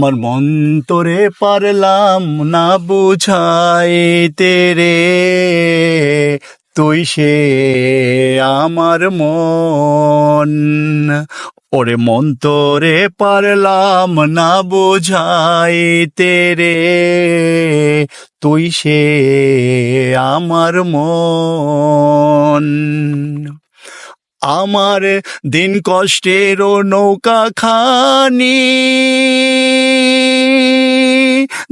আমার মন তোরে পারলাম না বুঝাইতে রে তুই সে আমার মন। ওরে মন তোরে পারলাম না বোঝাইতে রে তুই সে আমার মন। আমার দিন কষ্টেরও নৌকা খানি।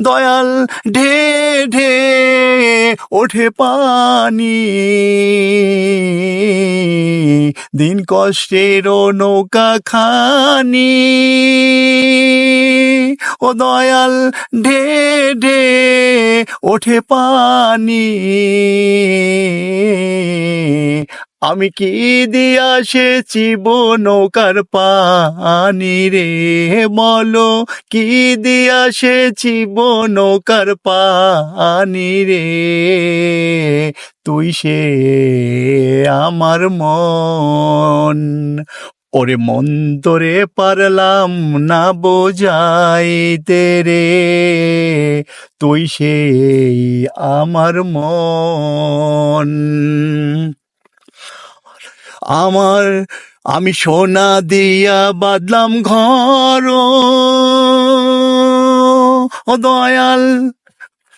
দয়াল ঢে ঢে ওঠে পানি। দিন কষ্টেরও নৌকা খানি। ও দয়াল ঢে ঢে ওঠে পানি। আমি কি দিয়া সেচিব নৌকার পানি রে বলো কি দিয়া সেচিব নৌকার পানি রে? তুই সে আমার মন। ওরে মন তোরে পারলাম না বোঝাইতে রে। তুই সেই আমার মন। আমার, আমি সোনা দিয়া বাদলাম ঘর ও দয়াল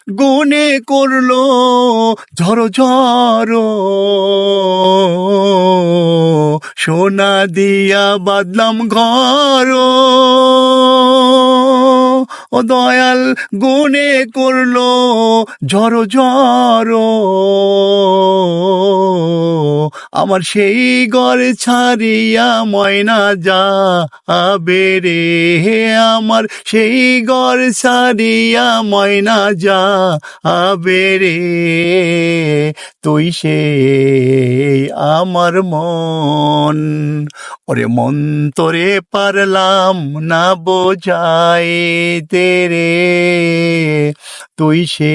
গুনে করল ঝড়ো ঝড়ো। সোনা দিয়া বাদলাম ঘর ও দয়াল গুনে করল ঝড়ো ঝড়ো। আমার সেই ঘরে ছাড়িয়া ময়না যা যাবে রে। আমার সেই ঘর ছাড়িয়া ময়না যাবে রে। তুই সে আমার মন। ওরে মন্তরে পারলাম না বোঝাইতে রে তুই সে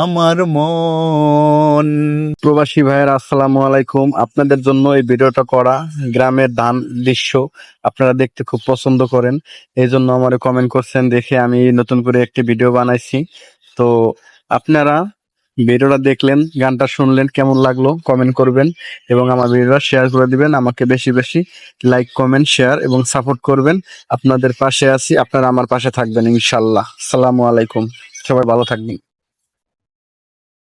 আমার মন। প্রবাসী ভাইয়ের, আসসালামু আলাইকুম। আপনাদের জন্য এই ভিডিওটা করা গ্রামের ধান দৃশ্য আপনারা দেখতে খুব পছন্দ করেন। এই জন্য আমার কমেন্ট করছেন, দেখে আমি নতুন করে একটি ভিডিও বানাইছি। তো আপনারা ভিডিওটা দেখলেন, গানটা শুনলেন, কেমন লাগল কমেন্ট করবেন এবং আমার ভিডিওটা শেয়ার করে দিবেন। আমাকে বেশি বেশি লাইক কমেন্ট শেয়ার এবং সাপোর্ট করবেন। আপনাদের পাশে আছি, আপনারা আমার পাশে থাকবেন ইনশাল্লাহ। সালামু আলাইকুম। সবাই ভালো থাকবেন।